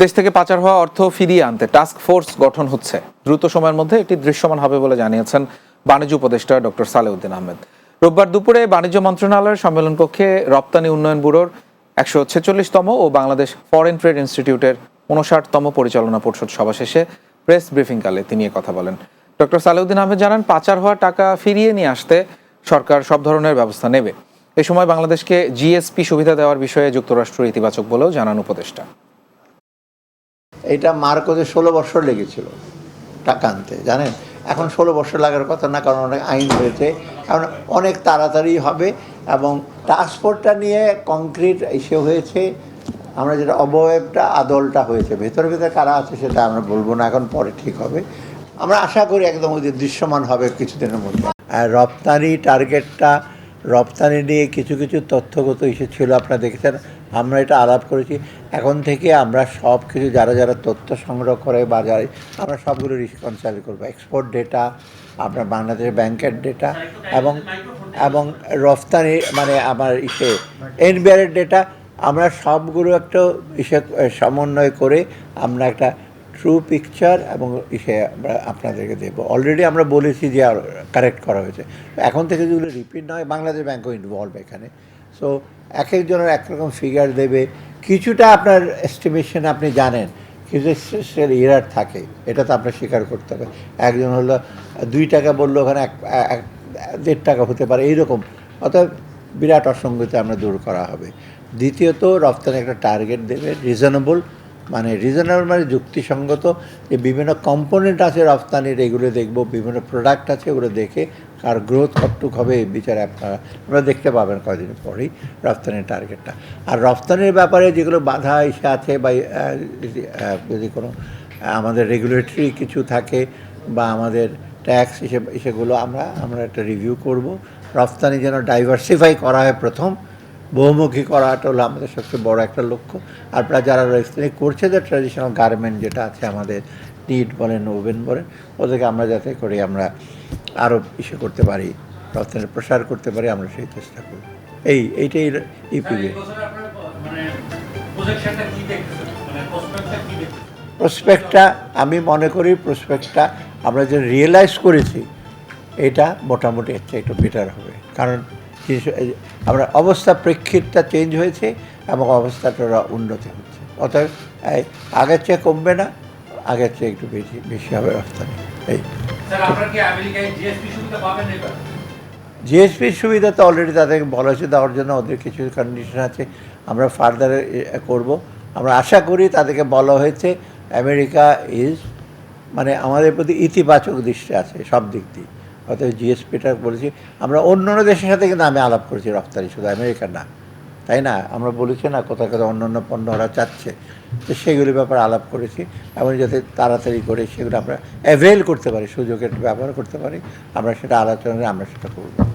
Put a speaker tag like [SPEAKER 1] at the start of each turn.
[SPEAKER 1] দেশ থেকে পাচার হওয়া অর্থ ফিরিয়ে আনতে টাস্ক ফোর্স গঠন হচ্ছে। দ্রুত সময়ের মধ্যে এটি দৃশ্যমান হবে বলে জানিয়েছেন বাণিজ্য উপদেষ্টা ডক্টর সালেউদ্দিন আহমেদ। রোববার দুপুরে বাণিজ্য মন্ত্রণালয়ের সম্মেলন কক্ষে রপ্তানি উন্নয়ন ব্যুরোর একশো ছেচল্লিশতম ও বাংলাদেশ ফরেন ট্রেড ইনস্টিটিউটের উনষাটতম পরিচালনা পরিষদ সভা শেষে প্রেস ব্রিফিংকালে তিনি কথা বলেন। ডক্টর সালেউদ্দিন আহমেদ জানান, পাচার হওয়া টাকা ফিরিয়ে নিয়ে আসতে সরকার সব ধরনের ব্যবস্থা নেবে। এ সময় বাংলাদেশকে জিএসপি সুবিধা দেওয়ার বিষয়ে যুক্তরাষ্ট্র ইতিবাচক বলেও জানান উপদেষ্টা।
[SPEAKER 2] এটা মার্কোতে ষোলো বছর লেগেছিল টাকা আনতে, জানেন? এখন ষোলো বছর লাগার কথা না, কারণ অনেক আইন হয়েছে কারণ অনেক তাড়াতাড়ি হবে এবং ট্রান্সপোর্টটা নিয়ে কংক্রিট এসে হয়েছে। আমরা যেটা অবয়বটা, আদলটা হয়েছে, ভেতরে ভেতরে কারা আছে সেটা আমরা বলব না, এখন পরে ঠিক হবে। আমরা আশা করি একদম ওই দৃশ্যমান হবে কিছুদিনের মধ্যে। আর রপ্তানি টার্গেটটা, রপ্তানি নিয়ে কিছু কিছু তথ্যগত ইস্যু ছিল, আপনারা দেখেছেন। আমরা এটা আলাপ করেছি। এখন থেকে আমরা সব কিছু, যারা যারা তথ্য সংগ্রহ করে বা যারা আমরা সবগুলো রিসপন্সাল করব। এক্সপোর্ট ডেটা আপনার বাংলাদেশের ব্যাংকের ডেটা এবং এবং রফতানি মানে আমার ইসে, এনবিআরের ডেটা আমরা সবগুলো একটা ইসে, সমন্বয় করে আমরা একটা ট্রু পিকচার এবং ইসে আমরা আপনাদেরকে দেবো অলরেডি আমরা বলেছি যে আর কারেক্ট করা হয়েছে। এখন থেকে যেগুলো রিপিট নয় বাংলাদেশ ব্যাংকও ইনভলভ এখানে। সো এক একজনের একরকম ফিগার দেবে। কিছুটা আপনার এস্টিমেশন আপনি জানেন। কিছু স্পেশাল ইরার থাকে। এটা তো আপনার স্বীকার করতে হবে। একজন হলো, দুই টাকা বলল ওখানে, এক, এক- দেড় টাকা হতে পারে, এইরকম। অতএব বিরাট অসঙ্গতি আমরা দূর করা হবে। দ্বিতীয়ত, রপ্তানি একটা টার্গেট দেবে রিজনেবল মানে রিজনেবল মানে যুক্তিসঙ্গত যে বিভিন্ন কম্পোনেন্ট আছে রপ্তানির এগুলো দেখব বিভিন্ন প্রোডাক্ট আছে ওগুলো দেখে কার গ্রোথ কতটুক হবে এই বিচারে আপনারা আপনারা দেখতে পাবেন কদিন পরেই রপ্তানির টার্গেটটা আর রপ্তানির ব্যাপারে যেগুলো বাধা এসে আছে বা যদি, কোনো আমাদের রেগুলেটরি কিছু থাকে বা আমাদের ট্যাক্স হিসেবে সেগুলো আমরা আমরা একটা রিভিউ করব। রপ্তানি যেন ডাইভার্সিফাই করা হয় প্রথম বহুমুখী করাটা হলো আমাদের সবচেয়ে বড় একটা লক্ষ্য। আর প্রায় যারা রপ্তানি করছে যে ট্র্যাডিশনাল গার্মেন্ট যেটা আছে আমাদের নিট বলেন ওভেন বলেন ওদেরকে আমরা যাতে করে আমরা আরও ইসে করতে পারি রপ্তানির প্রসার করতে পারি আমরা সেই চেষ্টা করব। এই এইটাই ইপিবি
[SPEAKER 3] আপনার মানে মানে প্রসপেক্টটা
[SPEAKER 2] প্রসপেক্টটা আমি মনে করি প্রসপেক্টটা আমরা যে রিয়েলাইজ করেছি এটা মোটামুটি চেয়ে একটু বেটার হবে। কারণ আমরা অবস্থা প্রেক্ষিতটা চেঞ্জ হয়েছে এবং অবস্থাটা উন্নতি হচ্ছে। এই আগের চেয়ে কমবে না আগের চেয়ে একটু বেশি বেশি হবে রপ্তানি এই। জিএসপির সুবিধা তো অলরেডি তাদেরকে বলা হয়েছে দেওয়ার জন্য ওদের কিছু কন্ডিশন আছে। আমরা ফার্দার করব। আমরা আশা করি তাদেরকে বলা হয়েছে আমেরিকা ইজ মানে আমাদের প্রতি ইতিবাচক দৃষ্টি আছে সব দিক দিয়ে। অর্থাৎ জিএসপিটা বলেছি। আমরা অন্য অন্য দেশের সাথে কিন্তু আমি আলাপ করেছি রপ্তানি, শুধু আমেরিকা না। তাই না? আমরা বলেছি না কোথাও কোথাও অন্য অন্য পণ্য ওরা চাচ্ছে। তো সেগুলির ব্যাপারে আলাপ করেছি। এবং যাতে তাড়াতাড়ি করে সেগুলো আমরা অ্যাভেল করতে পারি, সুযোগের ব্যবহার করতে পারি, আমরা সেটা আলোচনায় আমরা সেটা করব।